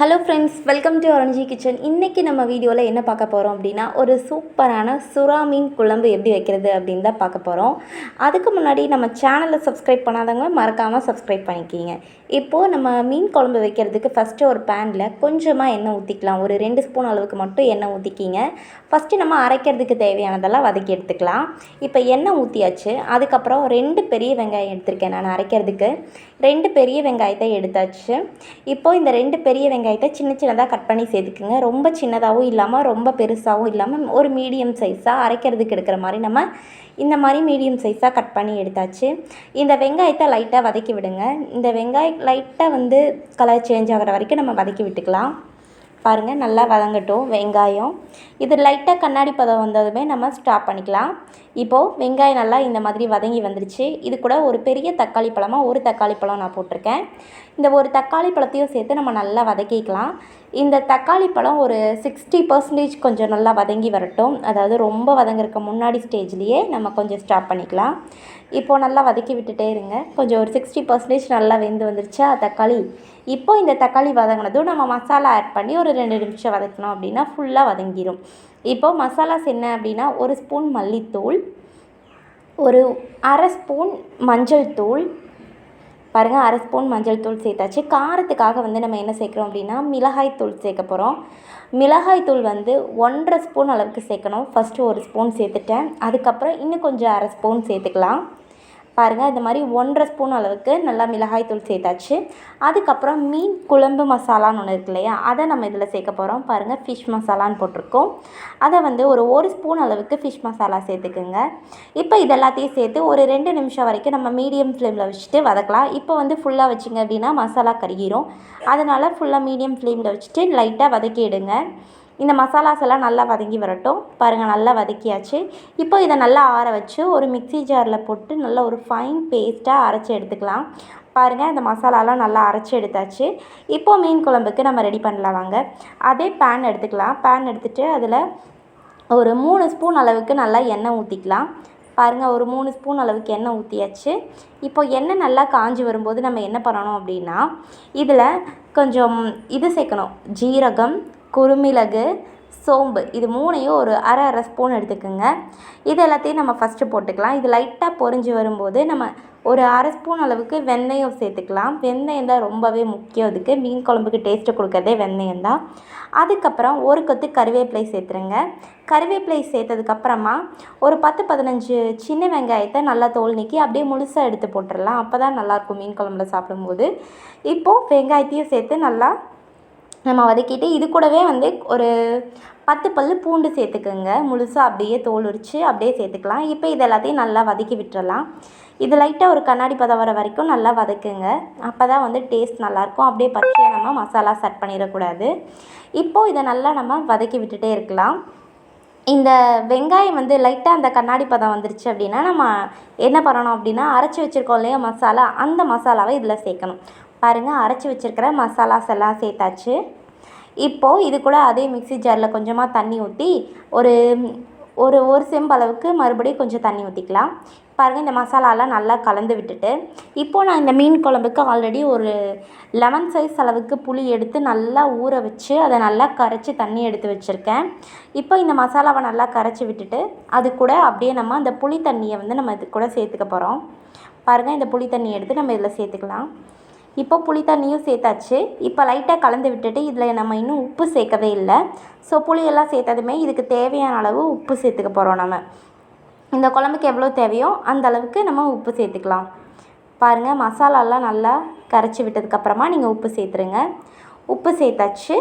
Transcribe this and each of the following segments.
Hello friends welcome to ஒரஞ்சி kitchen இன்றைக்கி நம்ம வீடியோவில் என்ன பார்க்க போகிறோம் அப்படின்னா ஒரு சூப்பரான சுறா மீன் குழம்பு எப்படி வைக்கிறது அப்படின்னு தான் பார்க்க போகிறோம் அதுக்கு முன்னாடி நம்ம சேனலை சப்ஸ்கிரைப் பண்ணாதவங்க மறக்காமல் சப்ஸ்கிரைப் பண்ணிக்கிங்க. இப்போது நம்ம மீன் குழம்பு வைக்கிறதுக்கு ஃபஸ்ட்டு ஒரு பேனில் கொஞ்சமாக எண்ணெய் ஊற்றிக்கலாம் ஒரு ரெண்டு ஸ்பூன் அளவுக்கு மட்டும் எண்ணெய் ஊற்றிக்கிங்க ஃபஸ்ட்டு நம்ம அரைக்கிறதுக்கு தேவையானதெல்லாம் வதக்கி எடுத்துக்கலாம். இப்போ எண்ணெய் ஊற்றியாச்சு அதுக்கப்புறம் ரெண்டு பெரிய வெங்காயம் எடுத்திருக்கேன். நான் அரைக்கிறதுக்கு. ரெண்டு பெரிய வெங்காயத்தை எடுத்தாச்சு. இப்போது இந்த ரெண்டு பெரிய வெங்காயத்தை சின்ன சின்னதாக கட் பண்ணி சேர்த்துக்குங்க. ரொம்ப சின்னதாகவும் இல்லாமல் ரொம்ப பெருசாகவும் இல்லாமல் ஒரு மீடியம் சைஸாக அரைக்கிறதுக்கு எடுக்கிற மாதிரி நம்ம இந்த மாதிரி மீடியம் சைஸாக கட் பண்ணி எடுத்தாச்சு. இந்த வெங்காயத்தை லைட்டாக வதக்கி விடுங்க. இந்த வெங்காயம் லைட்டாக வந்து கலர் சேஞ்ச் ஆகிற வரைக்கும் நம்ம வதக்கி விட்டுக்கலாம். பாருங்கள் நல்லா வதங்கட்டும் வெங்காயம். இது லைட்டாக கண்ணாடி பதம் வந்ததுமே நம்ம ஸ்டாப் பண்ணிக்கலாம். இப்போது வெங்காயம் நல்லா இந்த மாதிரி வதங்கி வந்துருச்சு. இது கூட ஒரு பெரிய தக்காளி பழமாக ஒரு தக்காளி பழம் நான் போட்டிருக்கேன். இந்த ஒரு தக்காளி பழத்தையும் சேர்த்து நம்ம நல்லா வதக்கிக்கலாம். இந்த தக்காளி பழம் ஒரு சிக்ஸ்டி பர்சன்டேஜ் கொஞ்சம் நல்லா வதங்கி வரட்டும். அதாவது ரொம்ப வதங்குறதுக்கு முன்னாடி ஸ்டேஜ்லேயே நம்ம கொஞ்சம் ஸ்டாப் பண்ணிக்கலாம். இப்போது நல்லா வதக்கி விட்டுட்டே இருங்க. கொஞ்சம் ஒரு சிக்ஸ்டி பர்சன்டேஜ் நல்லா வெந்து வந்துருச்சா. தக்காளி. இப்போ இந்த தக்காளி வதங்கினதும் நம்ம மசாலா ஆட் பண்ணி ஒரு ரெண்டு நிமிஷம் வதக்கணும் அப்படின்னா ஃபுல்லாக வதங்கிடும் இப்போ மசாலாஸ் என்ன அப்படின்னா ஒரு ஸ்பூன் மல்லித்தூள் ஒரு அரை ஸ்பூன் மஞ்சள் தூள் பாருங்கள் அரை ஸ்பூன் மஞ்சள் தூள் சேர்த்தாச்சு. காரத்துக்காக வந்து நம்ம என்ன சேர்க்குறோம் அப்படின்னா மிளகாய் தூள் சேர்க்க போகிறோம் மிளகாய் தூள் வந்து ஒன்றரை ஸ்பூன் அளவுக்கு சேர்க்கணும். ஃபஸ்ட்டு ஒரு ஸ்பூன் சேர்த்துட்டேன். அதுக்கப்புறம் இன்னும் கொஞ்சம் அரை ஸ்பூன் சேர்த்துக்கலாம். பாருங்கள் இந்த மாதிரி ஒன்றரை ஸ்பூன் அளவுக்கு நல்லா மிளகாய் தூள் சேர்த்தாச்சு. அதுக்கப்புறம் மீன் குழம்பு மசாலான்னு ஒன்று இருக்கு இல்லையா அதை நம்ம இதில் சேர்க்க போகிறோம் பாருங்கள் ஃபிஷ் மசாலான்னு போட்டிருக்கோம். அதை வந்து ஒரு ஒரு ஸ்பூன் அளவுக்கு ஃபிஷ் மசாலா சேர்த்துக்குங்க. இப்போ இது எல்லாத்தையும் சேர்த்து ஒரு ரெண்டு நிமிஷம் வரைக்கும் நம்ம மீடியம் ஃப்ளேமில் வச்சுட்டு வதக்கலாம். இப்போ வந்து ஃபுல்லாக வச்சிங்க அப்படின்னா மசாலா கருகிரும். அதனால் ஃபுல்லாக மீடியம் ஃப்ளேமில் வச்சுட்டு லைட்டாக வதக்கிடுங்க. இந்த மசாலாஸ் எல்லாம் நல்லா வதங்கி வரட்டும். பாருங்கள் நல்லா வதக்கியாச்சு. இப்போ இதை நல்லா ஆற வச்சு ஒரு மிக்ஸி ஜாரில் போட்டு நல்லா ஒரு ஃபைன் பேஸ்ட்டாக அரைச்சி எடுத்துக்கலாம். பாருங்கள் இந்த மசாலாலாம் நல்லா அரைச்சி எடுத்தாச்சு. இப்போது மீன் குழம்புக்கு நம்ம ரெடி பண்ணலாம் வாங்க. அதே பேன் எடுத்துக்கலாம். பேன் எடுத்துகிட்டு அதில் ஒரு மூணு ஸ்பூன் அளவுக்கு நல்லா எண்ணெய் ஊற்றிக்கலாம் பாருங்கள் ஒரு மூணு ஸ்பூன் அளவுக்கு எண்ணெய் ஊற்றியாச்சு இப்போ எண்ணெய் நல்லா காஞ்சி வரும்போது நம்ம என்ன பண்ணணும் அப்படின்னா இதில் கொஞ்சம் இது சேர்க்கணும். ஜீரகம் குறுமிளகு சோம்பு இது மூணையும் ஒரு அரை அரை ஸ்பூன் எடுத்துக்கோங்க. இது எல்லாத்தையும் நம்ம ஃபஸ்ட்டு போட்டுக்கலாம். இது லைட்டாக பொரிஞ்சு வரும்போது நம்ம ஒரு அரை ஸ்பூன் அளவுக்கு வெந்தயம் சேர்த்துக்கலாம். வெந்தயம் தான் ரொம்பவே முக்கியம் அதுக்கு. மீன் குழம்புக்கு டேஸ்ட்டு கொடுக்கறதே வெந்தயம் தான். அதுக்கப்புறம் ஒரு கொத்து கருவேப்பிலை சேர்த்துருங்க. கருவேப்பிலை சேர்த்ததுக்கப்புறமா ஒரு பத்து பதினஞ்சு சின்ன வெங்காயத்தை நல்லா தோல் நீக்கி அப்படியே முழுசாக எடுத்து போட்டுடலாம். அப்போ தான் நல்லாயிருக்கும் மீன் குழம்புல சாப்பிடும்போது. இப்போது வெங்காயத்தையும் சேர்த்து நல்லா நம்ம வதக்கிட்டு இது கூடவே வந்து ஒரு பத்து பல் பூண்டு சேர்த்துக்கோங்க. முழுசாக அப்படியே தோல் உரித்து அப்படியே சேர்த்துக்கலாம். இப்போ இது எல்லாத்தையும் நல்லா வதக்கி விட்டுறலாம். இது லைட்டாக ஒரு கண்ணாடி பதம் வர வரைக்கும் நல்லா வதக்குங்க. அப்போ தான் வந்து டேஸ்ட் நல்லாயிருக்கும். அப்படியே பச்சையாக நம்ம மசாலா செட் பண்ணிடக்கூடாது. இப்போது இதை நல்லா நம்ம வதக்கி விட்டுட்டே இருக்கலாம். இந்த வெங்காயம் வந்து லைட்டாக அந்த கண்ணாடி பதம் வந்துருச்சு அப்படின்னா நம்ம என்ன பண்ணணும் அப்படின்னா அரைச்சி வச்சுருக்கோம் இல்லையா மசாலா அந்த மசாலாவை இதில் சேர்க்கணும். பாருங்கள் அரைச்சி வச்சுருக்கிற மசாலாஸ் எல்லாம் சேர்த்தாச்சு. இப்போது இது கூட அதே மிக்ஸி ஜாரில் கொஞ்சமாக தண்ணி ஊற்றி ஒரு ஒரு ஒரு செம்பு அளவுக்கு மறுபடியும் கொஞ்சம் தண்ணி ஊற்றிக்கலாம். பாருங்கள் இந்த மசாலாலாம் நல்லா கலந்து விட்டுட்டு. இப்போது நான் இந்த மீன் குழம்புக்கு ஆல்ரெடி ஒரு லெமன் சைஸ் அளவுக்கு புளி எடுத்து நல்லா ஊற வச்சு அதை நல்லா கரைச்சி தண்ணி எடுத்து வச்சுருக்கேன். இப்போ இந்த மசாலாவை நல்லா கரைச்சி விட்டுட்டு அது கூட அப்படியே நம்ம அந்த புளி தண்ணியை வந்து நம்ம இது கூட சேர்த்துக்க போகிறோம். பாருங்கள் இந்த புளி தண்ணி எடுத்து நம்ம இதில் சேர்த்துக்கலாம். இப்போ புளி தண்ணியும் சேர்த்தாச்சு. இப்போ லைட்டாக கலந்து விட்டுட்டு இதில் நம்ம இன்னும் உப்பு சேர்க்கவே இல்லை. ஸோ புளியெல்லாம் சேர்த்ததுமே இதுக்கு தேவையான அளவு உப்பு சேர்த்துக்க போகிறோம் நம்ம. இந்த குழம்புக்கு எவ்வளோ தேவையோ அந்த அளவுக்கு நம்ம உப்பு சேர்த்துக்கலாம். பாருங்கள் மசாலாலாம் நல்லா கரைச்சி விட்டதுக்கப்புறமா நீங்கள் உப்பு சேர்த்துருங்க. உப்பு சேர்த்தாச்சு.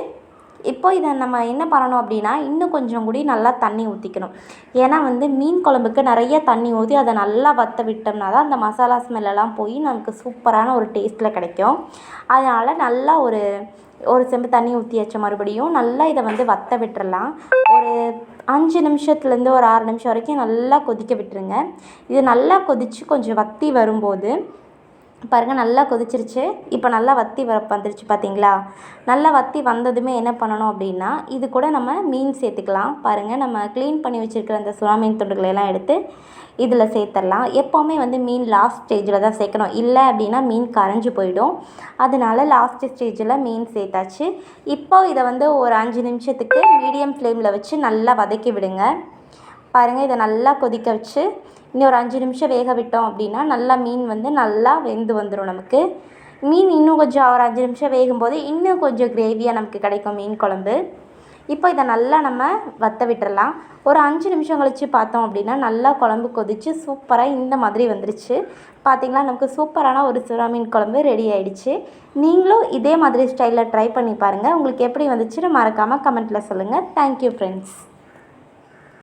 இப்போ இதை நம்ம என்ன பண்ணணும் அப்படின்னா இன்னும் கொஞ்சம் கூடி நல்லா தண்ணி ஊற்றிக்கணும் ஏன்னா வந்து மீன் குழம்புக்கு நிறைய தண்ணி ஊற்றி அதை நல்லா வற்ற விட்டோம்னா தான் அந்த மசாலா ஸ்மெல்லெல்லாம் போய் நமக்கு சூப்பரான ஒரு டேஸ்ட்டில் கிடைக்கும். அதனால் நல்லா ஒரு ஒரு செம்பு தண்ணி ஊற்றி வச்ச மறுபடியும் நல்லா இதை வந்து வற்ற விட்டுறலாம். ஒரு அஞ்சு நிமிஷத்துலேருந்து ஒரு ஆறு நிமிஷம் வரைக்கும் நல்லா கொதிக்க விட்டுருங்க. இது நல்லா கொதித்து கொஞ்சம் வற்றி வரும்போது பாருங்கள் நல்லா கொதிச்சிருச்சு. இப்போ நல்லா வற்றி வர வந்துருச்சு பார்த்தீங்களா நல்லா வற்றி வந்ததுமே என்ன பண்ணணும் அப்படின்னா இது கூட நம்ம மீன் சேர்த்துக்கலாம். பாருங்கள் நம்ம க்ளீன் பண்ணி வச்சுருக்கிற அந்த சுறா மீன் துண்டுகளை எடுத்து இதில் சேர்த்துடலாம் எப்போவுமே வந்து மீன் லாஸ்ட் ஸ்டேஜில் தான் சேர்க்கணும். இல்லை அப்படின்னா மீன் கரைஞ்சி போயிடும். அதனால லாஸ்ட் ஸ்டேஜில் மீன் சேர்த்தாச்சு. இப்போ இதை வந்து ஒரு அஞ்சு நிமிஷத்துக்கு மீடியம் ஃப்ளேமில் வச்சு நல்லா வதக்கி விடுங்க. பாருங்கள் இதை நல்லா கொதிக்க வச்சு இன்னும் ஒரு அஞ்சு நிமிஷம் வேக விட்டோம் அப்படின்னா நல்லா மீன் வந்து நல்லா வெந்து வந்துடும் நமக்கு. மீன் இன்னும் கொஞ்சம் ஒரு அஞ்சு நிமிஷம் வேகும்போது இன்னும் கொஞ்சம் கிரேவியாக நமக்கு கிடைக்கும் மீன் குழம்பு. இப்போ இதை நல்லா நம்ம வற்ற விட்டுறலாம். ஒரு அஞ்சு நிமிஷம் கழித்து பார்த்தோம் அப்படின்னா நல்லா குழம்பு கொதித்து சூப்பராக இந்த மாதிரி வந்துருச்சு. பார்த்தீங்களா நமக்கு சூப்பரான ஒரு சுறா மீன் குழம்பு ரெடி ஆகிடுச்சு நீங்களும் இதே மாதிரி ஸ்டைலில் ட்ரை பண்ணி பாருங்கள் உங்களுக்கு எப்படி வந்துச்சுன்னு மறக்காமல் கமெண்ட்டில் சொல்லுங்கள் தேங்க்யூ ஃப்ரெண்ட்ஸ்